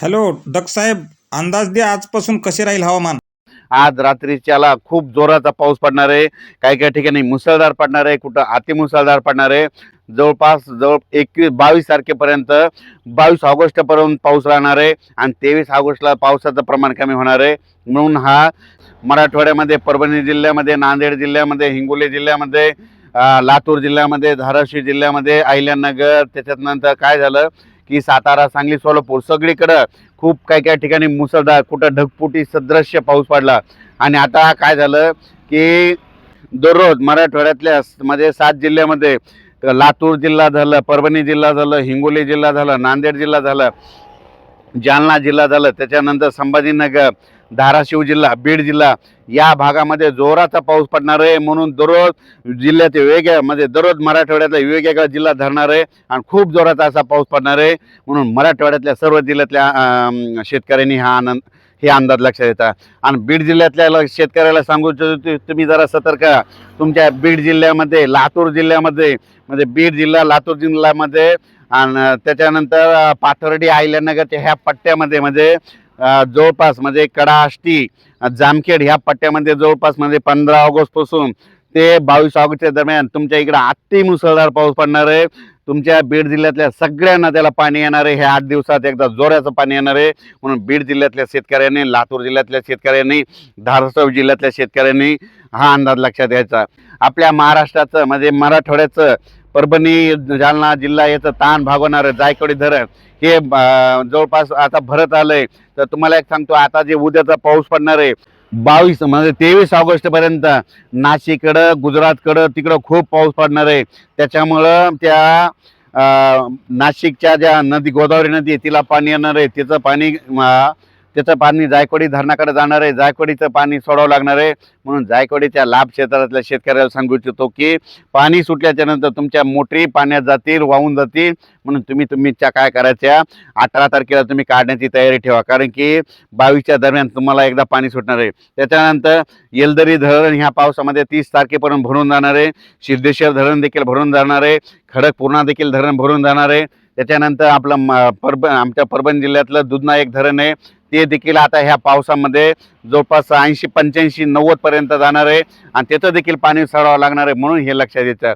Hello duck साहेब अंदाज द्या आजपासून कसे राहील हवामान? आज रात्रीच्याला खूप जोराचा पाऊस पडणार आहे. काही काही ठिकाणी मुसळधार पडणार आहे कुठं अतिमुसळधार पडणार आहे. जवळपास जवळ एकवीस बावीस तारखेपर्यंत बावीस ऑगस्टपर्यंत पाऊस राहणार आहे आणि तेवीस ऑगस्टला पावसाचं प्रमाण कमी होणार आहे. म्हणून हा मराठवाड्यामध्ये परभणी जिल्ह्यामध्ये नांदेड जिल्ह्यामध्ये हिंगोली जिल्ह्यामध्ये लातूर जिल्ह्यामध्ये धाराशिव जिल्ह्यामध्ये अहिल्यानगर त्याच्यात नंतर काय झालं? की सातारा सांगली सोलापूर सगळीकडं खूप काही काही ठिकाणी मुसळधार कुठं ढगपुटी सदृश्य पाऊस पडला. आणि आता काय झालं की दररोज मराठवाड्यातल्या म्हणजे सात जिल्ह्यामध्ये लातूर जिल्हा झालं परभणी जिल्हा झालं हिंगोली जिल्हा झालं नांदेड जिल्हा झालं जालना जिल्हा झालं त्याच्यानंतर संभाजीनगर धाराशिव जिल्हा बीड जिल्हा या भागामध्ये जोराचा पाऊस पडणार आहे म्हणून दररोज जिल्ह्यात वेगळ्या म्हणजे दररोज मराठवाड्यातला वेगवेगळा जिल्हा धरणार आहे आणि खूप जोराचा असा पाऊस पडणार आहे म्हणून मराठवाड्यातल्या सर्व जिल्ह्यातल्या शेतकऱ्यांनी हा आनंद हे अंदाज लक्षात येतात आणि बीड जिल्ह्यातल्या ल- शेतकऱ्याला सांगू इच्छितो तुम्ही जरा सतर्क तुमच्या बीड जिल्ह्यामध्ये लातूर जिल्ह्यामध्ये म्हणजे बीड जिल्हा लातूर जिल्ह्यामध्ये आणि त्याच्यानंतर पाथर्डी आयल्यानगर ह्या पट्ट्यामध्ये म्हणजे जवळपास म्हणजे कडाष्टी जामखेड ह्या पट्ट्यामध्ये जवळपास म्हणजे पंधरा ऑगस्टपासून ते बावीस ऑगस्टच्या दरम्यान तुमच्या इकडं अति मुसळधार पाऊस पडणार आहे. तुमच्या बीड जिल्ह्यातल्या सगळ्यांना त्याला पाणी येणार आहे. हे आठ दिवसात एकदा जोराचं पाणी येणार आहे. म्हणून बीड जिल्ह्यातल्या शेतकऱ्यांनी लातूर जिल्ह्यातल्या शेतकऱ्यांनी धाराशिव जिल्ह्यातल्या शेतकऱ्यांनी हा अंदाज लक्षात घ्यायचा. आपल्या महाराष्ट्राचं म्हणजे मराठवाड्याचं परभणी जालना जिल्हा याचं ताण भागवणारं जायकवाडी धरण. हे जवळपास आता भरत आलंय. तर तुम्हाला एक सांगतो आता जे उद्याचा पाऊस पडणार आहे बावीस म्हणजे तेवीस ऑगस्टपर्यंत नाशिककडं गुजरातकडं तिकडं खूप पाऊस पडणार आहे. त्याच्यामुळं त्या नाशिकच्या ज्या नदी गोदावरी नदी आहे तिला पाणी येणार आहे. तिचं पाणी त्याचं पाणी जायकवाडी धरणाकडे जाणार आहे. जायकवाडीचं पाणी सोडावं लागणार आहे. म्हणून जायकवाडीच्या लाभ क्षेत्रातल्या शेतकऱ्याला सांगू इच्छितो की पाणी सुटल्याच्या नंतर तुमच्या मोटरी पाण्यात जातील वाहून जातील. म्हणून तुम्ही तुमच्या काय करायच्या? अठरा तारखेला तुम्ही काढण्याची तयारी ठेवा. कारण की बावीसच्या दरम्यान तुम्हाला एकदा पाणी सुटणार आहे. त्याच्यानंतर येलदरी धरण ह्या पावसामध्ये तीस तारखेपर्यंत भरून जाणार आहे. सिद्धेश्वर धरण देखील भरून जाणार आहे. खडकपूर्णा देखील धरण भरून जाणार आहे. त्याच्यानंतर आपलं म- परब आमच्या परभणी जिल्ह्यातलं दुधना एक धरण आहे. ते देखील आता ह्या पावसामध्ये जवळपास ऐंशी पंच्याऐंशी नव्वदपर्यंत जाणार आहे. आणि त्याचं देखील पाणी सोडावं लागणार आहे म्हणून हे लक्षात येतं.